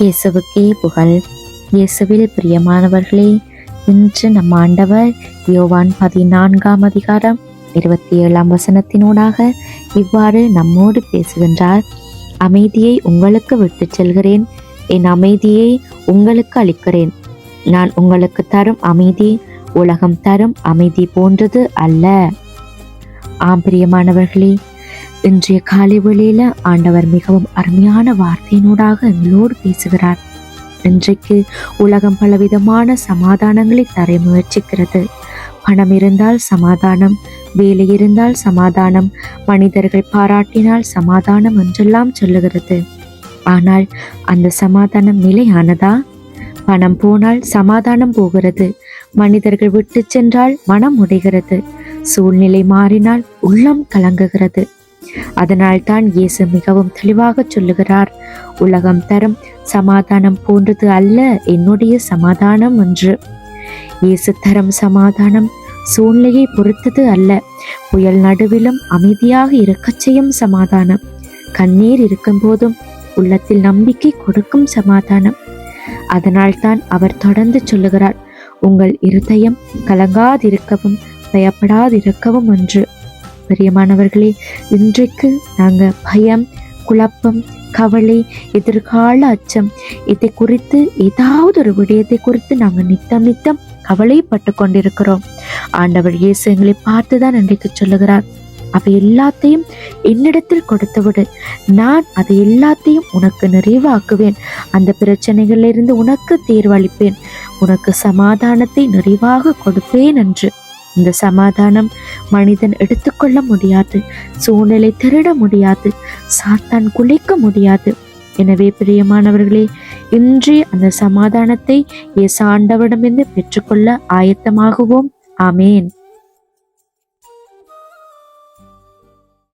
இயேசுவுக்கே புகழ். இயேசுவில் பிரியமானவர்களே இன்று நம் ஆண்டவர் யோவான் பதினான்காம் அதிகாரம் இருபத்தி ஏழாம் வசனத்தினூடாக இவ்வாறு நம்மோடு பேசுகின்றார். அமைதியை உங்களுக்கு விட்டுச் செல்கிறேன். என் அமைதியை உங்களுக்கு அளிக்கிறேன். நான் உங்களுக்கு தரும் அமைதி உலகம் தரும் அமைதி போன்றது அல்ல. ஆம் பிரியமானவர்களே இன்றைய காலை வேளையில ஆண்டவர் மிகவும் அருமையான வார்த்தையினூடாக எங்களோடு பேசுகிறார். இன்றைக்கு உலகம் பலவிதமான சமாதானங்களை தர முயற்சிக்கிறது. பணம் இருந்தால் சமாதானம் வேலை இருந்தால் சமாதானம் மனிதர்கள் பாராட்டினால் சமாதானம் என்றெல்லாம் சொல்லுகிறது. ஆனால் அந்த சமாதானம் நிலையானதா? பணம் போனால் சமாதானம் போகிறது. மனிதர்கள் விட்டு சென்றால் மனம் உடைகிறது. சூழ்நிலை மாறினால் உள்ளம் கலங்குகிறது. அதனால் தான் இயேசு மிகவும் தெளிவாக சொல்லுகிறார் உலகம் தரும் சமாதானம் போன்றது அல்ல என்னுடைய சமாதானம் என்று. இயேசு தரும் சமாதானம் சூழ்நிலையை பொறுத்தது அல்ல புயல் நடுவிலும் அமைதியாக இருக்கச் செய்யும் சமாதானம். கண்ணீர் இருக்கும் போதும் உள்ளத்தில் நம்பிக்கை கொடுக்கும் சமாதானம். அதனால்தான் அவர் தொடர்ந்து சொல்லுகிறார் உங்கள் இருதயம் கலங்காதிருக்கவும் பயப்படாதிருக்கவும் என்று. பிரியமானவர்களே இன்றைக்கு நாங்கள் பயம் குழப்பம் கவலை எதிர்கால அச்சம் இதை குறித்து ஏதாவது ஒரு விடயத்தை குறித்து நாங்கள் நித்தம் நித்தம் கவலைப்பட்டு கொண்டிருக்கிறோம். ஆண்டவர் இயேசு எங்களை பார்த்து தான் இன்றைக்கு சொல்லுகிறார். அவை எல்லாத்தையும் என்னிடத்தில் கொடுத்து விடு நான் அதை எல்லாத்தையும் உனக்கு நிறைவாக்குவேன். அந்த பிரச்சனைகளிலிருந்து உனக்கு தீர்வளிப்பேன். உனக்கு சமாதானத்தை நிறைவாக கொடுப்பேன் என்று. இந்த சமாதானம் மனிதன் எடுத்துக்கொள்ள முடியாது சூழ்நிலை திருட முடியாது சாத்தான் குலைக்க முடியாது. எனவே பிரியமானவர்களே இன்றே அந்த சமாதானத்தை இயேசு ஆண்டவரிடமிருந்து பெற்றுக்கொள்ள ஆயத்தமாகுவோம். ஆமேன்.